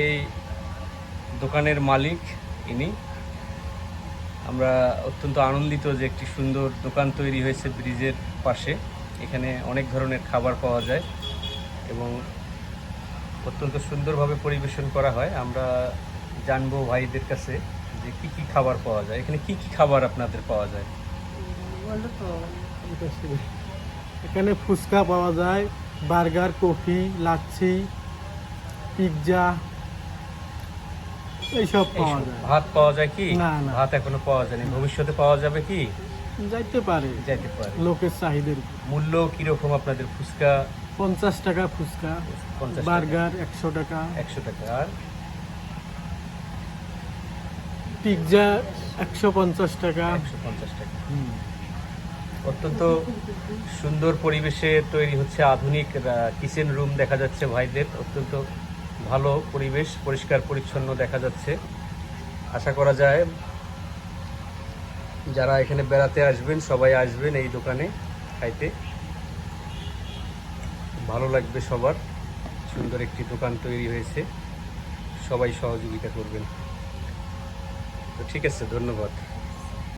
এই দোকানের মালিক ইনি। আমরা অত্যন্ত আনন্দিত যে একটি সুন্দর দোকান তৈরি হয়েছে ব্রিজের পাশে। এখানে অনেক ধরনের খাবার পাওয়া যায় এবং অত্যন্ত সুন্দরভাবে পরিবেশন করা হয়। আমরা জানব ভাইদের কাছে যে কি কি খাবার পাওয়া যায়। এখানে কি কি খাবার আপনাদের পাওয়া যায়? এখানে ফুচকা পাওয়া যায়, বার্গার, কফি, লাচ্ছি, পিৎজা এইসব পাওয়া যায়। ভাত পাওয়া যায় কি। ভাত এখনও পাওয়া যায়নি। ভবিষ্যতে পাওয়া যাবে কি? যাইতে পারে। যাইতে পারে। লোকের চাহিদার মূল্য কীরকম আপনাদের ফুচকা? পঞ্চাশ টাকা ফুচকা বার্গার একশো টাকা। একশো টাকা। আর? পিৎজা একশো পঞ্চাশ টাকা। একশো পঞ্চাশ টাকা। হুম। অত্যন্ত সুন্দর পরিবেশে তৈরি হচ্ছে আধুনিক কিচেন রুম দেখা যাচ্ছে ভাইদের। অত্যন্ত ভালো পরিবেশ, পরিষ্কার, পরিচ্ছন্ন দেখা যাচ্ছে। আশা করা যায় যারা এখানে বেড়াতে আসবেন, সবাই আসবেন এই দোকানে খাইতে। ভালো লাগবে সবার। সুন্দর একটি দোকান তৈরি হয়েছে। সবাই সহযোগিতা করবেন। তো ঠিক আছে, ধন্যবাদ।